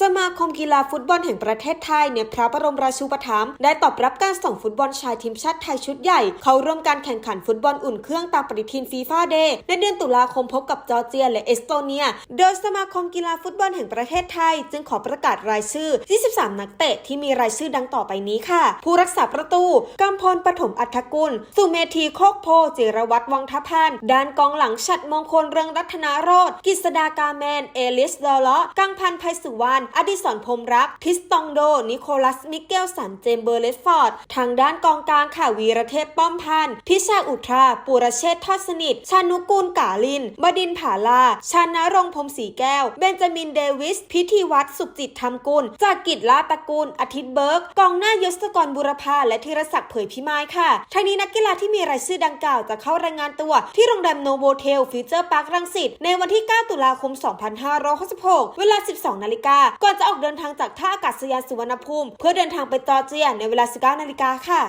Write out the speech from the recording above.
สมาคมกีฬาฟุตบอลแห่งประเทศไทยในพระบรมราชูปถัมภ์ได้ตอบรับการส่งฟุตบอลชายทีมชาติไทยชุดใหญ่ เข้าร่วมการแข่งขันฟุตบอลอุ่นเครื่องตามปฏิทินฟีฟ่าเดย์ในเดือนตุลาคมพบกับจอร์เจียและเอสโตเนีย โดยสมาคมกีฬาฟุตบอลแห่งประเทศไทย จึงขอประกาศรายชื่อ 23 นักเตะที่มีรายชื่อดังต่อไปนี้ค่ะ ผู้รักษาประตูกำพลปฐมอัฐกุล สุเมธีโคกโพจิรวัตรวังทพันธ์ด้านกองหลังฉัดมงคลเรืองรัตนาโรธกิษดากาแมน เอลิสดอลเลาะกังพันธ์ไพสุวรรณอดิศรพรมรักทิสตองโด นิโคลัส มิเกลสัน เจมเบอร์เลสฟอร์ด ทางด้านกองกลางค่ะวีระเทพป้อมพันธ์พิชาอุทราปุรเชษฐ์ทอดสนิท ชานุกูลกาลิน บดินผาลา ชานารงพรมศรีแก้ว เบนจามินเดวิส พิธีวัตรสุขจิตธรรมกุล จากกิจลาตระกูล อาทิตย์เบิร์ก กองหน้ายศกรบุรพาและธีรศักดิ์เผยพิมายค่ะทางนี้นักกีฬาที่มีรายชื่อดังกล่าวจะเข้ารายงานตัว ที่โรงแรมโนโวเทลฟิวเจอร์พาร์ครังสิตในวันที่ 9 ตุลาคม 2566 เวลา 12 นาฬิกาก่อนจะออกเดินทางจากท่าอากาศยานสุวรรณภูมิ เพื่อเดินทางไปจอร์เจียในเวลา 19นาฬิกาค่ะ